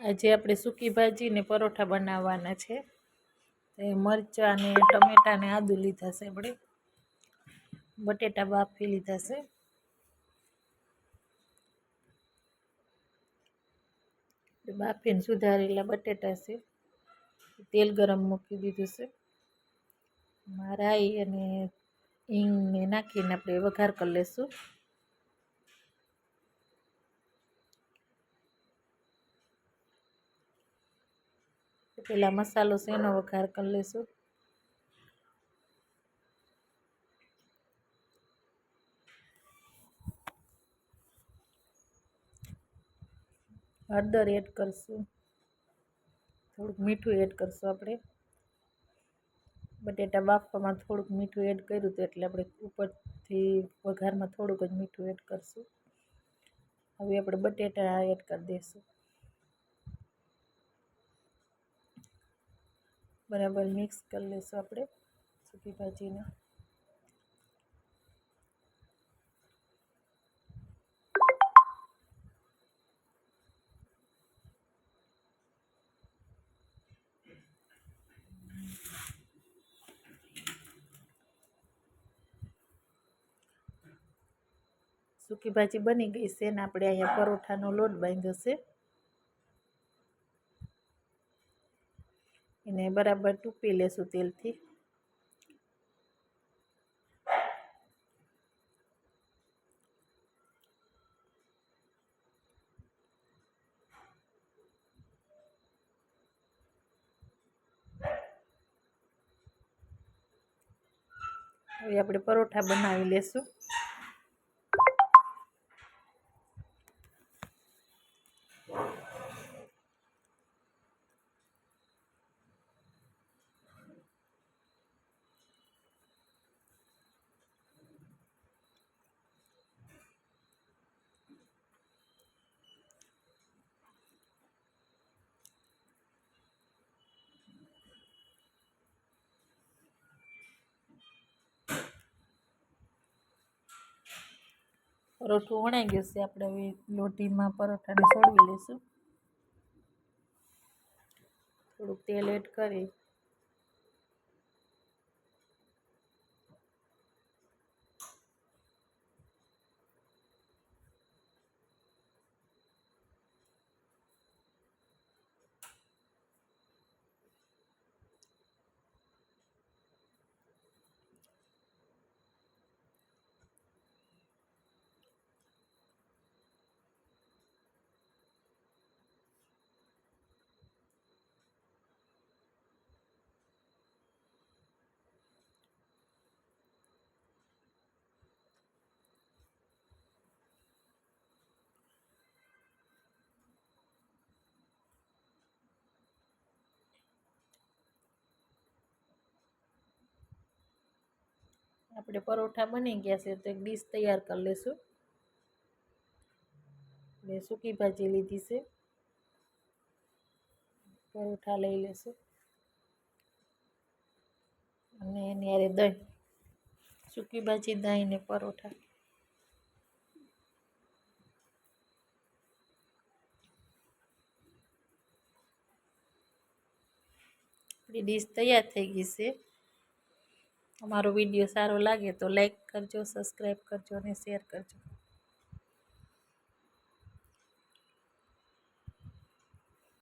આજે આપણે સૂકી ભાજી ને પરોઠા બનાવવાના છે. એ મરચાં ને ટમેટાં ને આદુ લીધા છે આપણે. બટેટા બાફી લીધા છે. બાફીને સુધારેલા બટેટા છે. તેલ ગરમ મૂકી દીધું છે. રાઈ અને હિંગને નાખીને આપણે વઘાર કરી લઈશું પેલા મસાલો છે એનો વઘાર કરી લઈશું હળદર એડ કરશું. થોડુંક મીઠું એડ કરશું આપણે. બટેટા બાફવામાં થોડુંક મીઠું એડ કર્યું હતું એટલે આપણે ઉપરથી વઘારમાં થોડુંક જ મીઠું એડ કરશું. હવે આપણે બટેટા એડ કરી દઈશું. બરાબર મિક્સ કરી લઈશું આપણે સૂકી ભાજીને. સૂકી ભાજી બની ગઈ છે ને આપણે અહીંયા પરોઠાનો લોટ બાંધ્યો છે. એને બરાબર ટૂંપી લેશું તેલથી. હવે આપણે પરોઠા બનાવી લેશું. પરોઠું વણાઈ ગયું છે. આપણે હવે લોટીમાં પરોઠાને છોડવી લઈશું. થોડુંક તેલ એડ કરી આપણે પરોઠા બની ગયા છે તો એક ડીશ તૈયાર કરી લઈશું મેં સૂકી ભાજી લીધી છે. પરોઠા લઈ લેશું. અને એની હારે દહીં, સૂકી ભાજી, દહીં ને પરોઠા. આપણી ડીશ તૈયાર થઈ ગઈ છે. અમારો વીડિયો સારો લાગે તો લાઈક કરજો સબસ્ક્રાઈબ કરજો અને શેર કરજો.